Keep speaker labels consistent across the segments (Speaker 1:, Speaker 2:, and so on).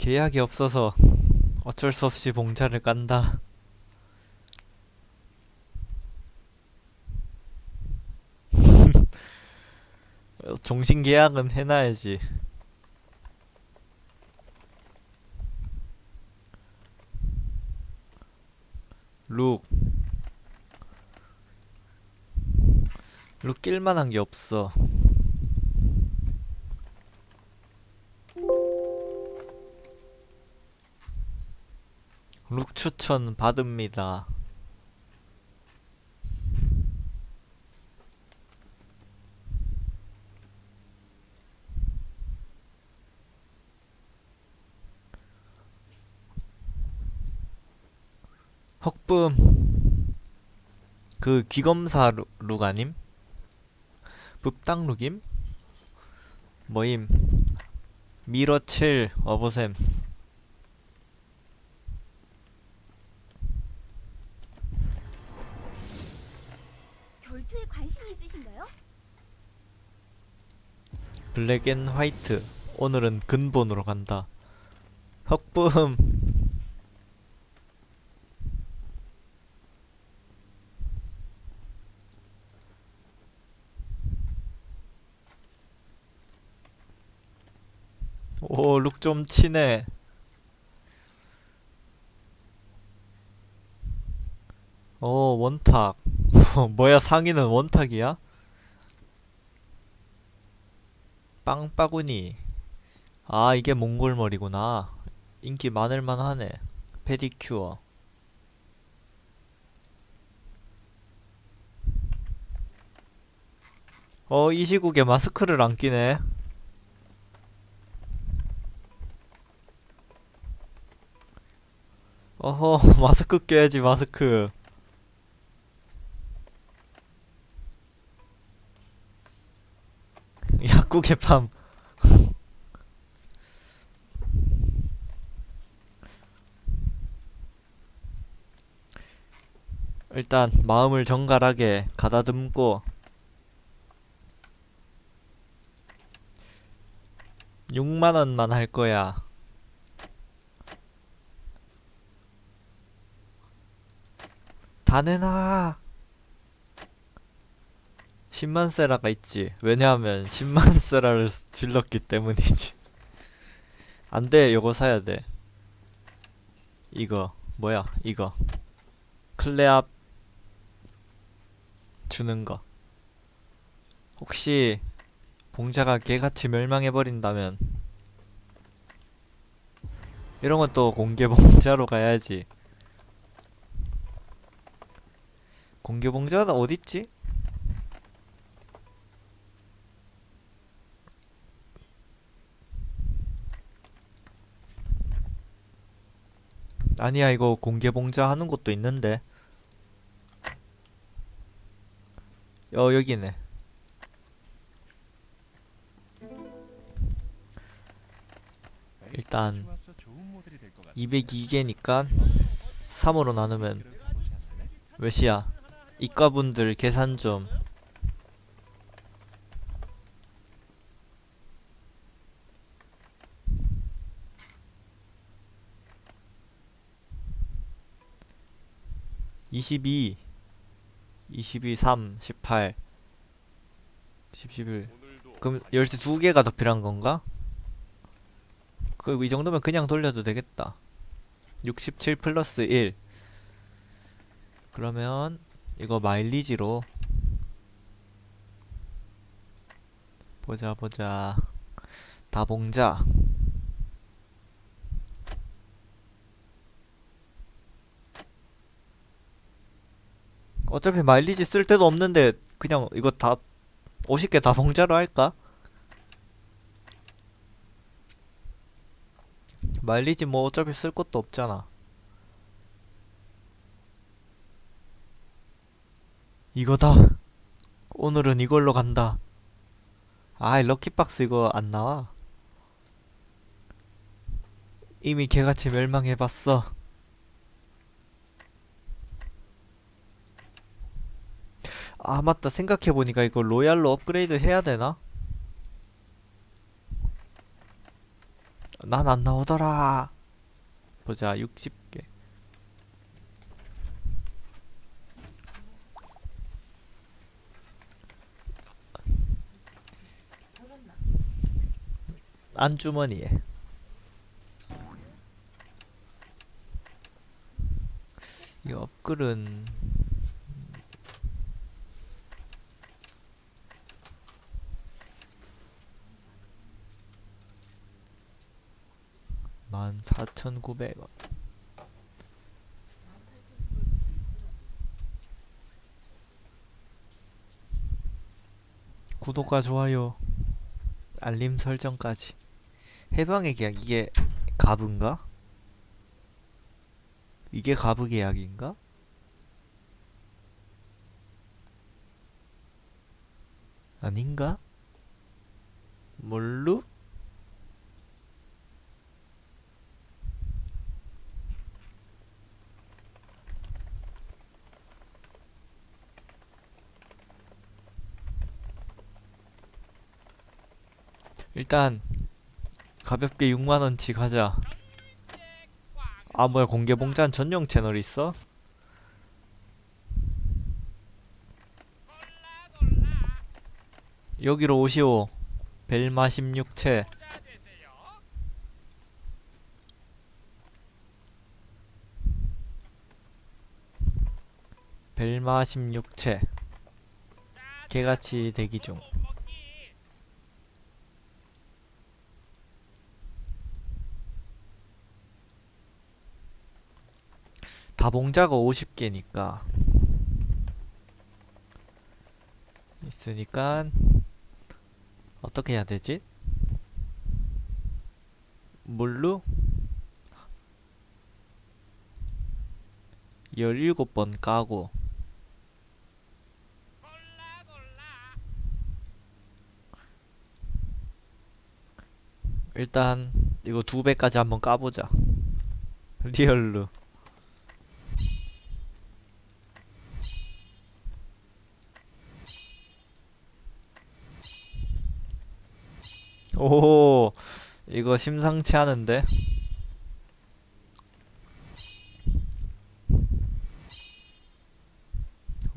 Speaker 1: 계약이 없어서 어쩔 수 없이 봉자를 깐다. 종신 계약은 해놔야지. 룩. 룩 낄만한 게 없어. 룩 추천 받습니다. 헉붐 그 귀검사 룩, 룩 아님? 붓당 룩임? 뭐임? 미러 칠 어보셈
Speaker 2: 결투에 관심이 있으신가요?
Speaker 1: 블랙 앤 화이트. 오늘은 근본으로 간다. 헉붐. 오 룩 좀 치네 오 원탁. 뭐야 상의는 원탁이야? 빵바구니. 아 이게 몽골머리구나. 인기 많을만 하네. 페디큐어. 어 이 시국에 마스크를 안 끼네. 어허 마스크 껴야지 마스크 약국의 밤. 일단 마음을 정갈하게 가다듬고 6만원만 할 거야. 다 내놔 10만 세라가 있지. 왜냐하면 10만 세라를 질렀기 때문이지. 안돼. 요거 사야 돼. 이거. 뭐야? 이거. 클레압 주는 거. 혹시 봉자가 개같이 멸망해버린다면 이런 건또 공개 봉자로 가야지. 공개 봉자는 어딨지? 아니야 이거 공개 봉자 하는 것도 있는데. 어 여기네. 일단 202개니까 3으로 나누면 몇이야? 이과분들 계산 좀 22 22 3 18 10 11 그럼 열쇠 두 개가 더 필요한 건가? 그 이 정도면 그냥 돌려도 되겠다. 67 플러스 1 그러면 이거 마일리지로 보자 보자. 다봉자 어차피 마일리지 쓸 데도 없는데 그냥 이거 다 50개 다 봉자로 할까? 마일리지 뭐 어차피 쓸 것도 없잖아. 이거다. 오늘은 이걸로 간다. 아이 럭키박스 이거 안 나와? 이미 개같이 멸망해봤어 아 맞다 생각해보니까 이거 로얄로 업그레이드 해야 되나? 난 안 나오더라. 보자, 60개. 안주머니에. 이 업글은 만 사천구백 원. 구독과 좋아요, 알림 설정까지. 해방의 계약 이게 갑인가? 이게 갑의 계약인가? 아닌가? 뭘로? 일단 가볍게 6만원치 가자. 아 뭐야 공개봉잔 전용 채널 있어? 여기로 오시오. 벨마 16채. 벨마 16채. 개같이 대기 중 다봉자가 50개니까 있으니까 어떻게 해야 되지? 물로 17번 까고 일단 이거 두 배까지 한번 까보자 리얼로 오 이거 심상치 않은데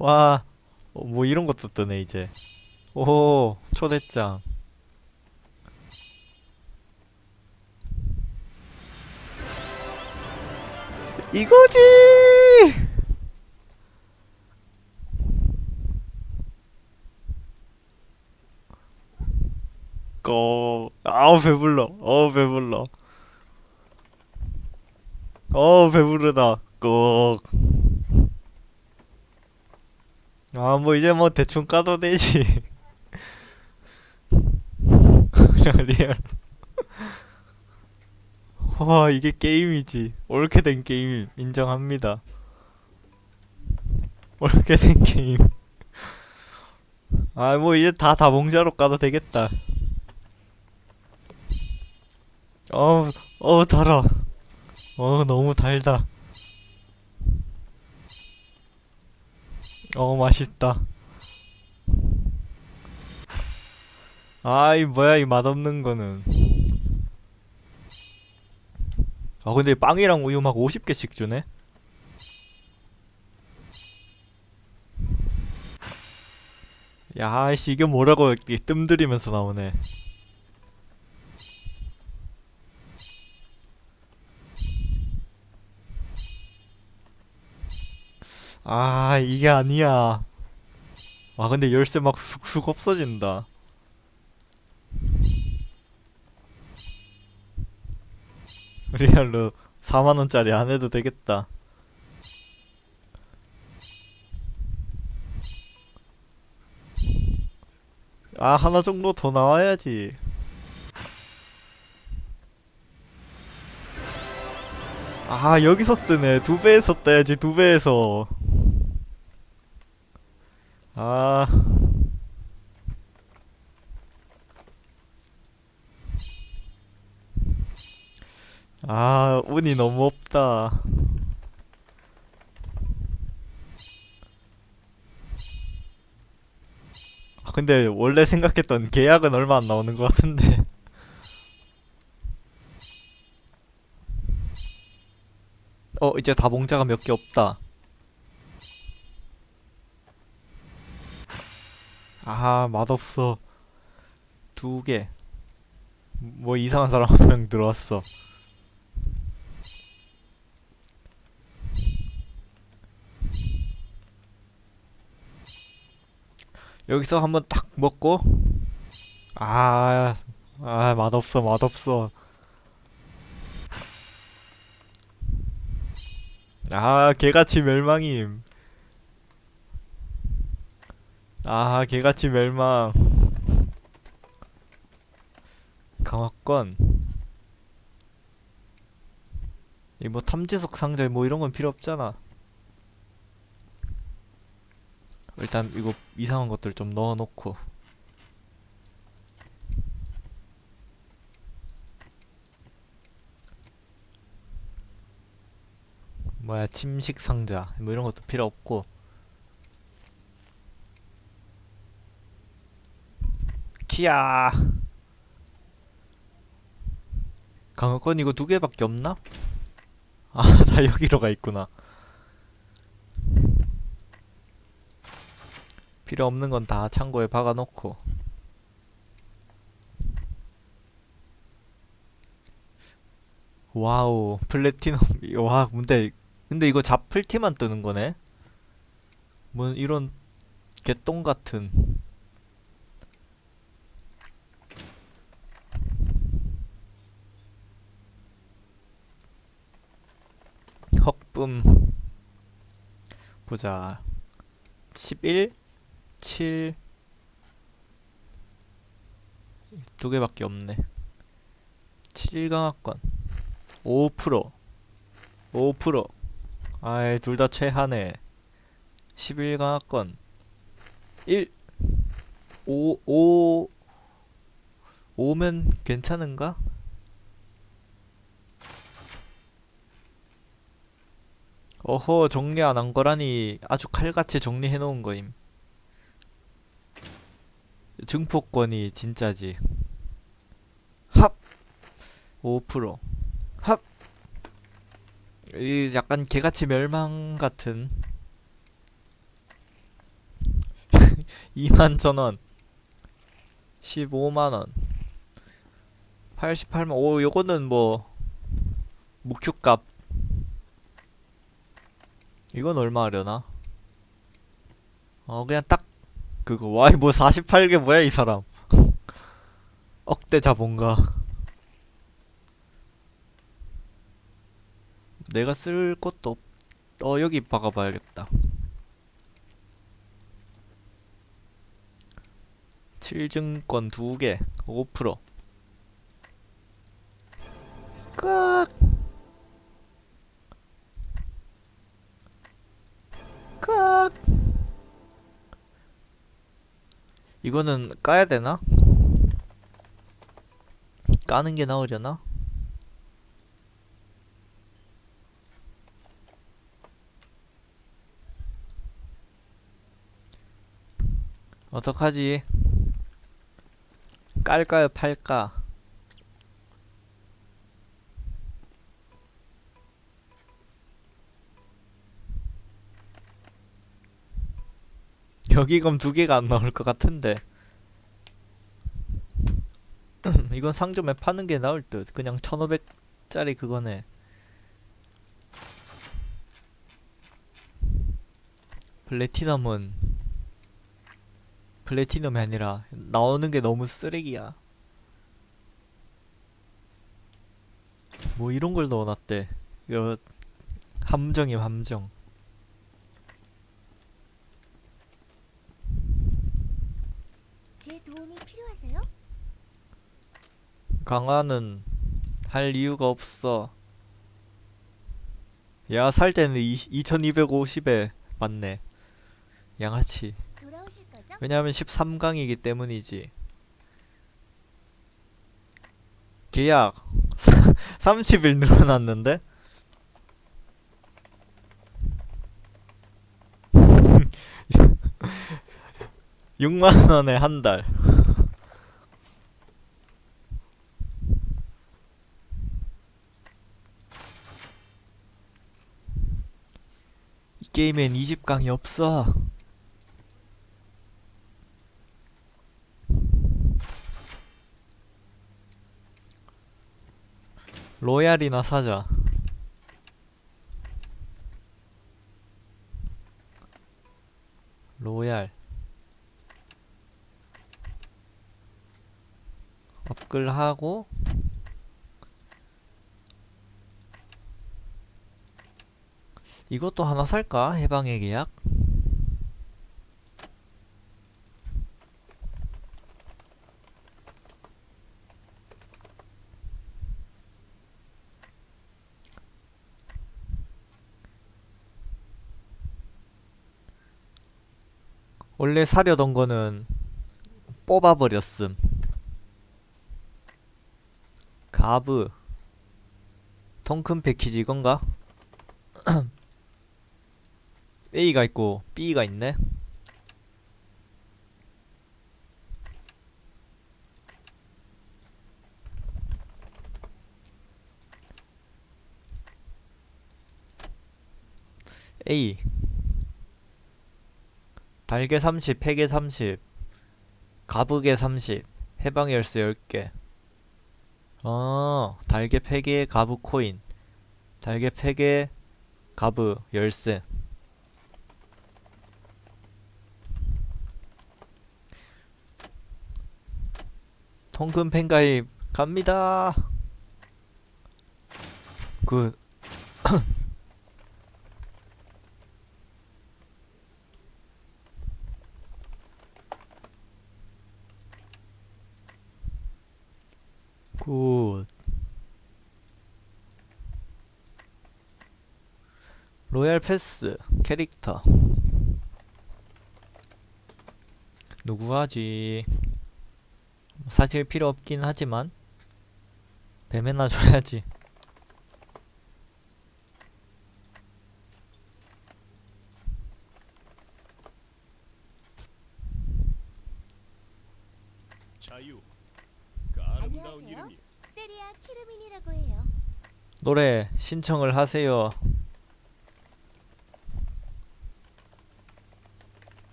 Speaker 1: 와, 어, 뭐 이런 것도 뜨네 이제. 오, 초대장. 이거지! 고, 아우 배불러, 어우 배불러, 어우 배부르다, 꼭. 아, 뭐 이제 뭐 대충 까도 되지. 그냥 리얼. 와, 이게 게임이지. 옳게 된 게임 인정합니다. 옳게 된 게임. 아, 뭐 이제 다 다봉자로 까도 되겠다. 어우, 어우 달아. 어, 너무 달다. 어 맛있다 아이 뭐야 이 맛없는 거는 아 근데 빵이랑 우유 막 50개씩 주네 야 아이씨 이게 뭐라고 이렇게 뜸들이면서 나오네 아 이게 아니야. 아 근데 열쇠 막 쑥쑥 없어진다. 리얼로 4만원짜리 안 해도 되겠다. 아 하나 정도 더 나와야지. 아 여기서 뜨네. 두 배에서 떠야지 두 배에서 아. 아, 운이 너무 없다. 아, 근데 원래 생각했던 계약은 얼마 안 나오는 것 같은데 어 이제 다봉자가 몇 개 없다 아 맛없어. 두 개. 뭐 이상한 사람 한 명 들어왔어. 여기서 한번 딱 먹고. 아, 아 맛없어 맛없어. 아 개같이 멸망임 아 개같이 멸망. 강화권. 이 뭐 탐지석 상자 뭐 이런 건 필요 없잖아. 일단 이거 이상한 것들 좀 넣어놓고. 뭐야 침식 상자 뭐 이런 것도 필요 없고 키야. 강화권 이거 두 개밖에 없나? 아 다 여기로 가 있구나. 필요 없는 건 다 창고에 박아놓고. 와우 플래티넘. 와 근데 근데 이거 잡풀티만 뜨는 거네? 뭐 이런 개똥 같은 헉쁨 보자. 11 7 두 개밖에 없네. 7강화권 5% 5% 아이 둘 다 최하네. 11강화권 1 5 5 5면 괜찮은가? 어허 정리 안 한 거라니 아주 칼같이 정리해 놓은 거임. 증폭권이 진짜지. 합 5%. 합! 이 약간 개같이 멸망 같은. 2만 천원. 15만원. 88만. 오 요거는 뭐 묵큐값 이건 얼마 하려나? 어 그냥 딱 그거. 와이 뭐 48개 뭐야 이 사람. 억대 자본가. 내가 쓸 것도 없... 어 여기 박아봐야겠다. 7증권 2개 5% 이거는 까야 되나? 까는 게 나오려나? 어떡하지? 깔까요, 팔까? 여기 그럼 두 개가 안 나올 것 같은데. 이건 상점에 파는 게 나을 듯. 그냥 1500짜리 그거네. 플래티넘은 플래티넘이 아니라 나오는 게 너무 쓰레기야. 뭐 이런 걸 넣어놨대. 이거 함정임 함정.
Speaker 2: 제 도움이 필요하세요?
Speaker 1: 강화는 할 이유가 없어. 야, 살 때는 2250에 맞네. 양아치.
Speaker 2: 돌아오실 거죠?
Speaker 1: 왜냐하면 13강이기 때문이지. 계약 30일 늘어났는데? 육만 원에 한 달. 게임엔 20강이 없어. 로얄이나 사자. 로얄. 업글하고 이것도 하나 살까? 해방의 계약? 원래 사려던 거는 뽑아버렸음. 가브. 통큰 패키지 이건가? A가 있고 B가 있네. A 달개 30, 폐개 30, 가브개 30, 해방 열쇠 10개. 어, 달개 폐개 가브 코인. 달개 폐개 가브 열쇠. 통금 팬가입 갑니다. 그 굿. 로얄 패스 캐릭터 누구 하지? 사실 필요 없긴 하지만 뱀에나 줘야지.
Speaker 3: 자유. 그 아름다운
Speaker 2: 안녕하세요.
Speaker 3: 이름이
Speaker 2: 세리아 키르민이라고 해요.
Speaker 1: 노래 신청을 하세요.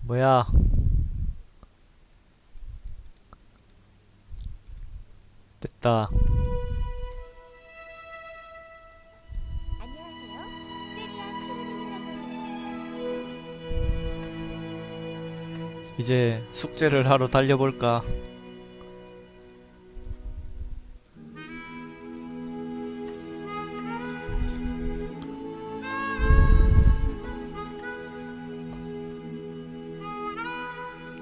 Speaker 1: 뭐야? 됐다. 이제 숙제를 하러 달려볼까?